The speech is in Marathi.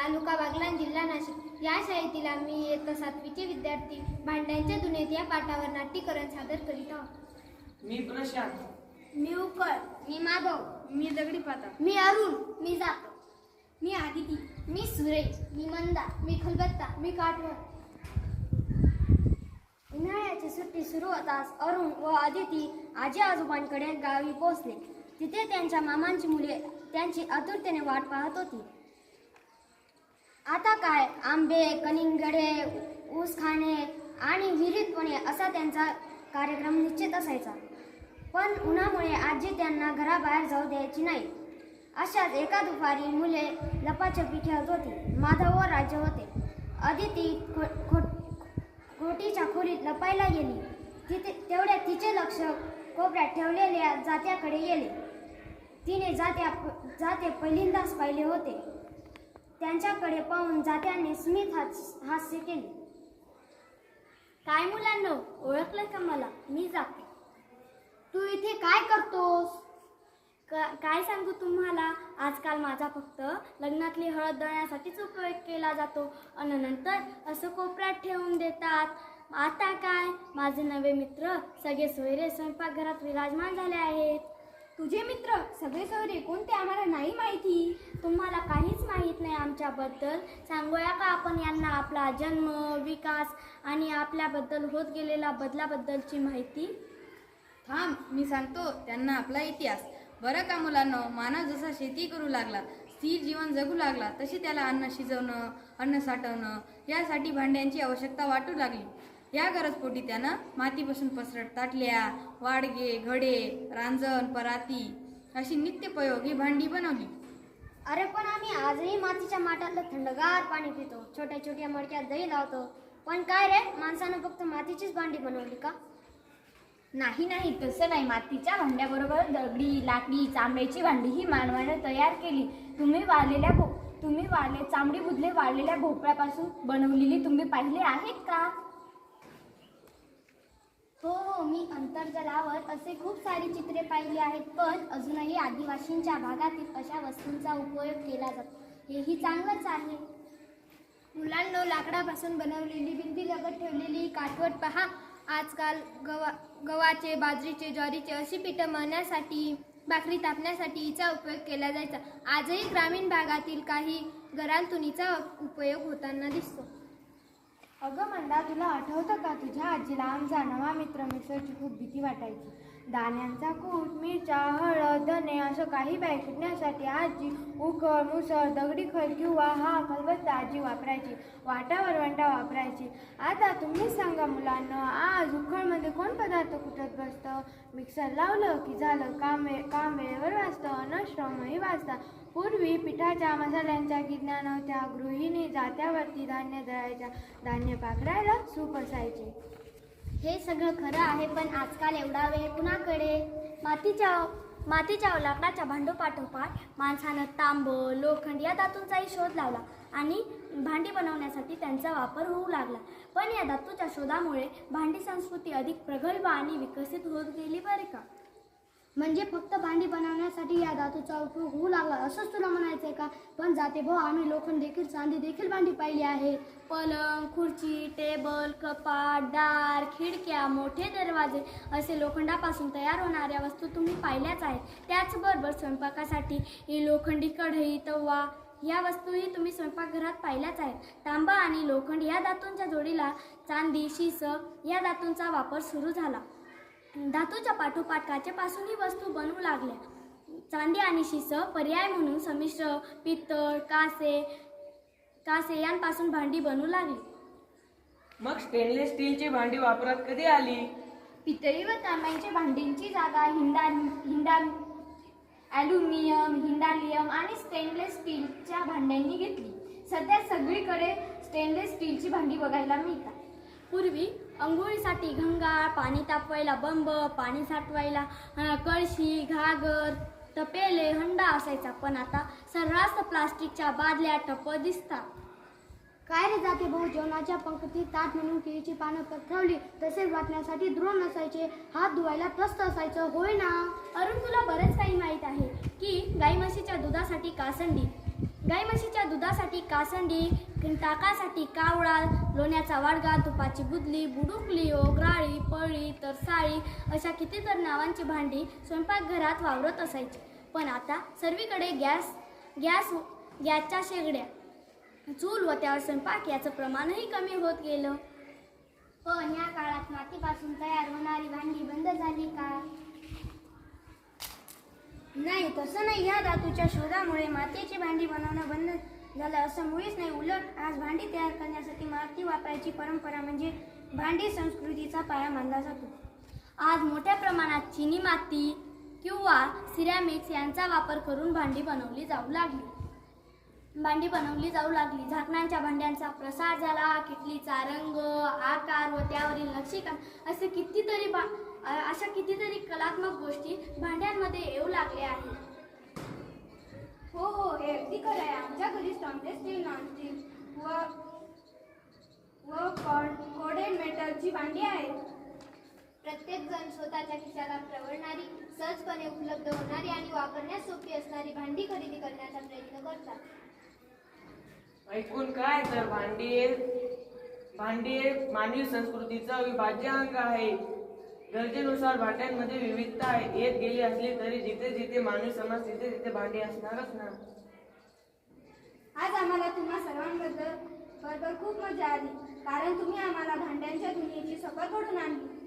तालुका बागलाण जिल्हा नाशिक. या शाळेतील आम्ही इयत्ता सातवीचे विद्यार्थी भांड्यांच्या दुनियेत या पाठावर नाट्यकरण सादर करीत आहोत. मी प्रशांत. मी उकळ. मी माधव. मी दगडी पाता. मी अरुण. मी जातो. मी आदिती. मी सुरेश. मी मंदा. मी खलबत्ता. मी काठवण उन्हाळ्याची सुट्टी सुरू होताच अरुण व आदिती आजी आजोबांकडे गावी पोहोचले. तिथे त्यांच्या मामांची मुले त्यांची आतुरतेने वाट पाहत होती. आता काय? आंबे कलिंगडे ऊस खाणे आणि विहिरीतपणे असा त्यांचा कार्यक्रम निश्चित असायचा. पण उन्हामुळे आजी त्यांना घराबाहेर जाऊ द्यायची नाही. अशाच एका दुपारी मुले लपाछपी खेळत होती. माधव व राज्य होते. अदिती खो खो खोटीच्या खोलीत लपायला गेली. तिथे तेवढ्या तिचे लक्ष कोपऱ्यात ठेवलेल्या जात्याकडे गेले. तिने जात्या जाते पहिल्यांदाच पाहिले होते. त्यांच्याकडे पाहून जात्याने स्मित हास हास्य केले. काय मुलांनो ओळखलं का मला? मी जाते. तू इथे काय करतोस? का- काय सांगू तुम्हाला? आजकाल माझा फक्त लग्नातली हळद दळण्यासाठीच उपयोग केला जातो. आणि नंतर असं कोपऱ्यात ठेवून देतात. आता काय? माझे नवे मित्र सगळे सोयरे स्वयंपाकघरात विराजमान झाले आहेत. तुझे मित्र सगळे सोयरे कोणते? आम्हाला नाही माहिती. तुम्हाला काहीच यांच्याबद्दल सांगूया का? आपण यांना आपला जन्म विकास आणि आपल्याबद्दल होत गेलेल्या बदलाबद्दलची माहिती. थांब मी सांगतो त्यांना आपला इतिहास. बरं का मुलांना मानव जसा शेती करू लागला स्थिर जीवन जगू लागला तशी त्याला अन्न शिजवणं अन्न साठवणं यासाठी भांड्यांची आवश्यकता वाटू लागली. या गरजपोटी त्यानं मातीपासून पसरट ताटल्या वाडगे घडे रांजण पराती अशी नित्यपयोगी भांडी बनवली. अरे पण आम्ही आजही मातीच्या माठातलं थंडगार पाणी पितो. छोट्या छोट्या मडक्यात दही लावतो. पण काय रे? माणसानं फक्त मातीचीच भांडी बनवली का? नाही नाही तसं नाही. मातीच्या भांड्याबरोबर दगडी लाकडी चांबड्याची भांडी ही मानवाने तयार केली. तुम्ही वाळलेल्या भो तुम्ही वाळले चांबडी बुधले वाळलेल्या भोपळ्यापासून बनवलेली तुम्ही पाहिले आहेत का? हो मी अंतर्जलावर असे खूप सारी चित्रे पाहिली आहेत पण अजूनही आदिवासींच्या भागातील अशा वस्तूंचा उपयोग केला जातो. हेही चांगलंच आहे. मुलांनो लाकडापासून बनवलेली भिंती लगत ठेवलेली काठवट पहा. आजकाल गवा गव्हाचे बाजरीचे ज्वारीचे अशी पिठं मळण्यासाठी भाकरी तापण्यासाठी हिचा उपयोग केला जायचा. आजही ग्रामीण भागातील काही घरांतून हिचा उपयोग होताना दिसतो. अगं मंडा तुला आठवतं का तुझ्या आजीला आमचा नवा मित्र मिसळची खूप भीती वाटायची? दाण्यांचा कूट मिरच्या हळद धने असं काही बॅगण्यासाठी आजी उखळ मुसळ दगडी खळ किंवा हा खलबत्ता आजी वापरायची. वाटा वरवंटा वापरायची. आता तुम्हीच सांगा मुलांना आज उखळमध्ये कोण पदार्थ कुठत बसतं? मिक्सर लावलं की झालं काम वे काम वेळेवर वाचतं अन श्रमही वाचतात पूर्वी पिठाच्या मसाल्यांच्या गिज्ञान त्या गृहिणी जात्यावरती धान्य दळायच्या. धान्य पाकडायला सूप असायचे. हे सगळं खरं आहे पण आजकाल एवढा वेळ कुणाकडे? मातीच्या मातीच्या लाकडाच्या भांडोपाठोपाठ माणसानं तांब लोखंड या धातूंचाही शोध लावला आणि भांडी बनवण्यासाठी त्यांचा वापर होऊ लागला. पण या धातूच्या शोधामुळे भांडी संस्कृती अधिक प्रगल्भ आणि विकसित होत गेली बरे का? म्हणजे फक्त भांडी बनवण्यासाठी या धातूचा उपयोग होऊ लागला असंच तुला म्हणायचं आहे का? पण जाते भाऊ आम्ही लोखंड देखील चांदी देखील भांडी पाहिली आहे. पलंग खुर्ची टेबल कपाट दार खिडक्या मोठे दरवाजे असे लोखंडापासून तयार होणाऱ्या वस्तू तुम्ही पाहिल्याच आहेत. त्याचबरोबर स्वयंपाकासाठी ही लोखंडी कढई तवा या वस्तूही तुम्ही स्वयंपाकघरात पाहिल्याच आहेत. तांबा आणि लोखंड या धातूंच्या जोडीला चांदी शिस या धातूंचा वापर सुरू झाला. धातूच्या पाठोपाठ काचेपासून ही वस्तू बनवू लागल्या. चांदी आणि शिस पर्याय म्हणून संमिश्र पित्तळ कासे कासे यांपासून भांडी बनू लागली. मग स्टेनलेस स्टीलची भांडी वापरात कधी आली? पितळी व तांब्याच्या भांडींची जागा हिंदा हिंदा ॲल्युमिनियम हिंडालियम आणि स्टेनलेस स्टीलच्या भांड्यांनी घेतली. सध्या सगळीकडे स्टेनलेस स्टीलची भांडी बघायला मिळतात. पूर्वी अंघोळीसाठी घंगाळ पाणी तापवायला बंब पाणी साठवायला कळशी घागर तपेले हंडा असायचा. पण आता सर्रास प्लास्टिकच्या बादल्या टप दिसतात. काय रे जाते भाऊ? जेवणाच्या पंक्तीत ताट म्हणून केळीची पानं पसरवली तसेच वाटण्यासाठी द्रोण असायचे हात धुवायला प्रस्त असायचं होय ना? अरुण तुला बरेच काही माहीत आहे की गाई म्हशीच्या दुधासाठी कासंडी. गाई म्हशीच्या दुधासाठी कासंडी ताकासाठी कावळा लोण्याचा वाडगा तुपाची बुदली बुडुकली ओगराळी पळी तरसाळी अशा कितीतर नावांची भांडी स्वयंपाकघरात वावरत असायची. पण आता सर्वीकडे गॅस गॅस गॅसच्या शेगड्या. चूल व त्यावर स्वयंपाक याचं प्रमाणही कमी होत गेलं. पण या काळात मातीपासून तयार होणारी भांडी बंद झाली का? नाही तसं नाही. या धातूच्या शोधामुळे मातीची भांडी बनवणं बंद झालं. असं मुळीच नाही. उलट आज भांडी तयार करण्यासाठी माती वापरायची परंपरा म्हणजे भांडी संस्कृतीचा पाया मानला जातो. आज मोठ्या प्रमाणात चिनी माती किंवा सिरॅमिक्स यांचा वापर करून भांडी बनवली जाऊ लागली. भांडी बनवली जाऊ लागली. झाकणांच्या भांड्यांचा प्रसार झाला. किटलीचा रंग आकार व त्यावरील नक्षीकाम असे कितीतरी भा अशा कितीतरी कलात्मक गोष्टी भांड्यांमध्ये येऊ लागल्या आहेत हो हो हे अगदी खरं आहे आमच्या घरी स्टॉम्पलेस स्टील नॉनस्टिक व व कोडेड मेटलची भांडी आहेत. प्रत्येक जण स्वतःच्या खिशाला प्रवडणारी सहजपणे उपलब्ध होणारी आणि वापरण्यास सोपी असणारी भांडी खरेदी करण्याचा प्रयत्न करतात. ऐकून काय तर भांडी भांडी हे मानवी संस्कृतीचा अविभाज्य अंग आहे. गरजेनुसार भांड्यांमध्ये विविधता आहे. येत गेली असली तरी जिथे जिथे मानवी समाज तिथे तिथे भांडी असणारच ना. आज आम्हाला तुम्हा सर्वांबद्दल बरोबर खूप मजा आली. कारण तुम्ही आम्हाला भांड्यांच्या दुनियेची सफर घडून आणली.